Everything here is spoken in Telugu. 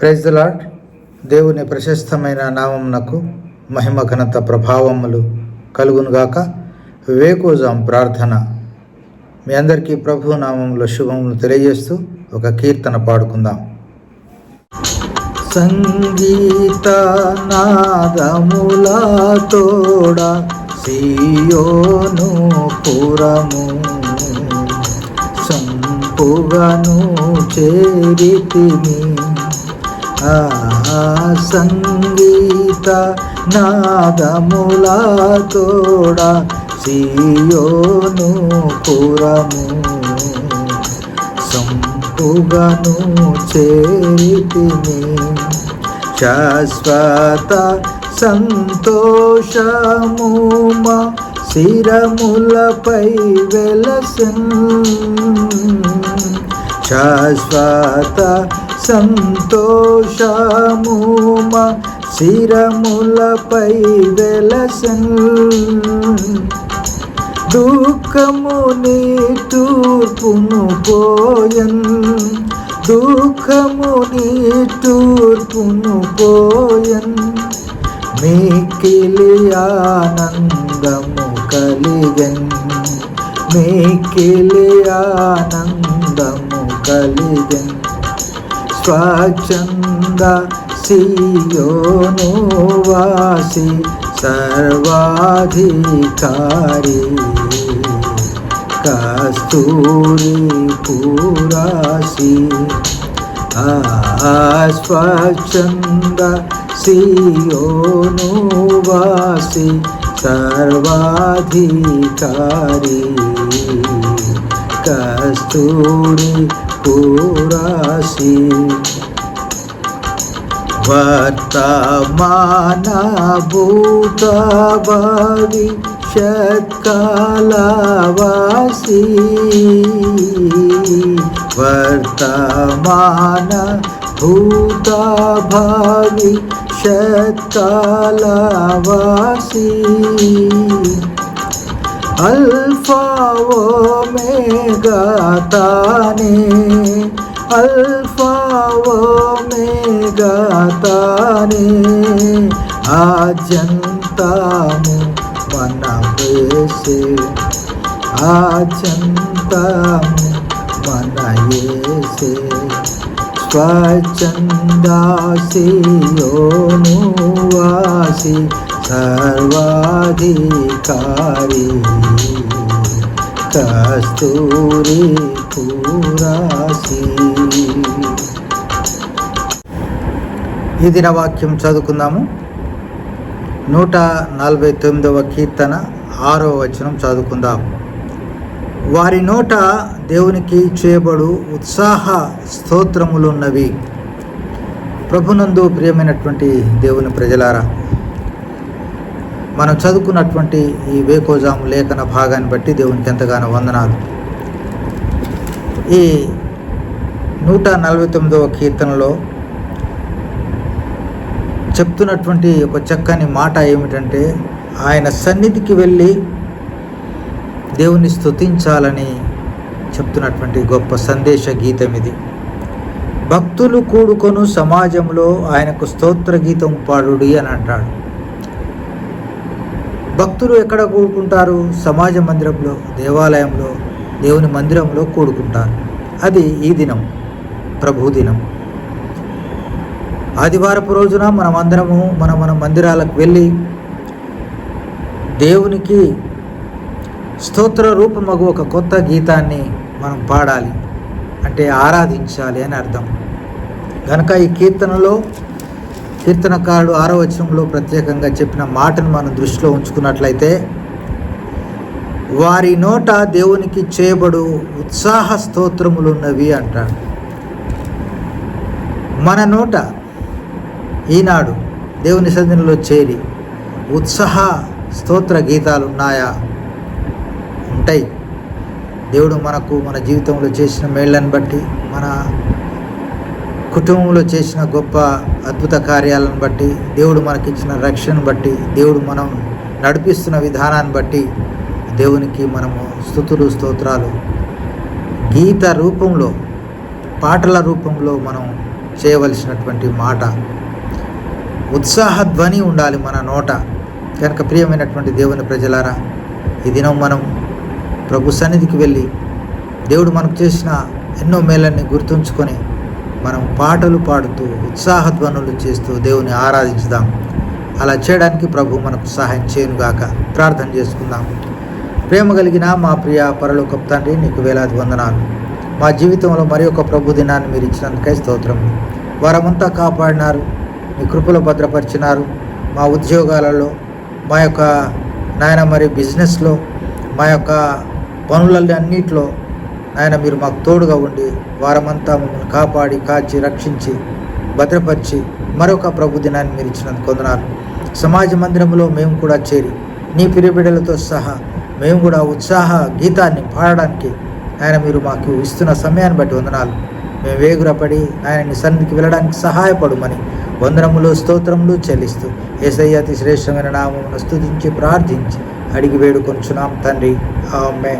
ప్రైజ్ లాడ్ దేవుని ప్రశస్తమైన నామమునకు మహిమ ఘనత ప్రభావములు కలుగునుగాక వేకోజాం ప్రార్థన. మీ అందరికీ ప్రభు నామంలో శుభములు తెలియజేస్తూ ఒక కీర్తన పాడుకుందాం. సంగీత నాదముల సియోను పురము. సంపుగను చేరితిని సంగీత నాదముల తోడ సియోను పురము సంపుగను చేరితిని శాశ్వత సంతోషము మా శిరములపై వెలసం శాశ్వత సంతోషము మా శిరములపై వెలసన్. దుఃఖము నీ తూర్పును పోయన్. దుఃఖము నీ తూర్పును పోయన్. మేకిలి ఆనందము కలిగన్. మేకిలి ఆనందము కలిగన్. స్వచ్ఛంద సియోను వాసి సర్వాధికారి కస్తూరి పురాసి ఆస్వచ్ఛంద సియోను వాసి సర్వాధికారి కస్తూరి పురాసి వర్తమాన భూత భవిష్యత్కాలవాసి अल्फ़ा वो मेगा ताने अल्फ़ा वो मेगा ताने आजनता में मनावे से आजनता में मनाए से, स्वचंदा से योनुवासी సర్వాధికారి కస్తూరి పూరాసి. ఈ దిన వాక్యం చదువుకుందాము. నూట నలభై తొమ్మిదవ కీర్తన ఆరో వచనం చదువుకుందాం. వారి నోట దేవునికి చేయబడు ఉత్సాహ స్తోత్రములున్నవి. ప్రభునందు ప్రియమైనటువంటి దేవుని ప్రజలారా మనం చదువుకున్నటువంటి ఈ వేకోజాము లేఖన భాగాన్ని బట్టి దేవునికి ఎంతగానో వందనాలు. ఈ నూట నలభై తొమ్మిదవ కీర్తనలో చెప్తున్నటువంటి ఒక చక్కని మాట ఏమిటంటే ఆయన సన్నిధికి వెళ్ళి దేవుని స్తుతించాలని చెప్తున్నటువంటి గొప్ప సందేశ గీతం ఇది. భక్తులు కూడుకొను సమాజంలో ఆయనకు స్తోత్ర గీతం పాడుడి అని అంటాడు. భక్తులు ఎక్కడ కూడుకుంటారు? సమాజ మందిరంలో దేవాలయంలో దేవుని మందిరంలో కూడుకుంటారు. అది ఈ దినం ప్రభు దినం. ఆదివారపు రోజున మనం అందరము మన మన మందిరాలకు వెళ్ళి దేవునికి స్తోత్ర రూపమగు ఒక కొత్త గీతాన్ని మనం పాడాలి. అంటే ఆరాధించాలి అని అర్థం. కనుక ఈ కీర్తనలో కీర్తనకారుడు ఆరో వచనంలో ప్రత్యేకంగా చెప్పిన మాటను మనం దృష్టిలో ఉంచుకున్నట్లయితే వారి నోట దేవునికి చేయబడు ఉత్సాహ స్తోత్రములున్నవి అంటాడు. మన నోట ఈనాడు దేవుని సన్నిధిలో చేరి ఉత్సాహ స్తోత్ర గీతాలు ఉన్నాయా ఉంటాయి. దేవుడు మనకు మన జీవితంలో చేసిన మేళ్ళని బట్టి మన కుటుంబంలో చేసిన గొప్ప అద్భుత కార్యాలను బట్టి దేవుడు మనకిచ్చిన రక్షణను బట్టి దేవుడు మనం నడిపిస్తున్న విధానాన్ని బట్టి దేవునికి మనము స్థుతులు స్తోత్రాలు. గీత రూపంలో పాటల రూపంలో మనం చేయవలసినటువంటి మాట ఉత్సాహ ధ్వని ఉండాలి మన నోట. కనుక ప్రియమైనటువంటి దేవుని ప్రజలారా ఈ దినం మనం ప్రభు సన్నిధికి వెళ్ళి దేవుడు మనకు చేసిన ఎన్నో మేలన్నీ గుర్తుంచుకొని మనం పాటలు పాడుతూ ఉత్సాహ ధ్వనులు చేస్తూ దేవుని ఆరాధించుదాం. అలా చేయడానికి ప్రభు మనకు సహాయం చేయనుగాక. ప్రార్థన చేసుకుందాం. ప్రేమ కలిగిన మా ప్రియ పరలోక తండ్రి నీకు వేలాది వందనాలు. మా జీవితంలో మరి ఒక ప్రభు దినాన్ని మీరు ఇచ్చినందుకై స్తోత్రం. వారమంతా కాపాడినారు. మీ కృపలో భద్రపరిచినారు. మా ఉద్యోగాలలో మా యొక్క నాయన మరి బిజినెస్లో మా యొక్క పనులలో అన్నిట్లో ఆయన మీరు మాకు తోడుగా ఉండి వారమంతా మమ్మల్ని కాపాడి కాచి రక్షించి భద్రపరిచి మరొక ప్రభు దినాన్ని మీరు ఇచ్చినందుకు కొందనాలు సమాజ మందిరంలో మేము కూడా చేరి నీ పిరిబిడలతో సహా మేము కూడా ఉత్సాహ గీతాన్ని పాడడానికి ఆయన మీరు మాకు ఇస్తున్న సమయాన్ని బట్టి వందనాలు. మేము వేగురపడి ఆయనని సన్నిధికి వెళ్ళడానికి సహాయపడమని వందనములు స్తోత్రములు చెల్లిస్తూ ఏసయ్య అతి శ్రేష్టమైన నామమును స్థుతించి ప్రార్థించి అడిగి వేడుకొంచున్నాం తండ్రి. ఆమె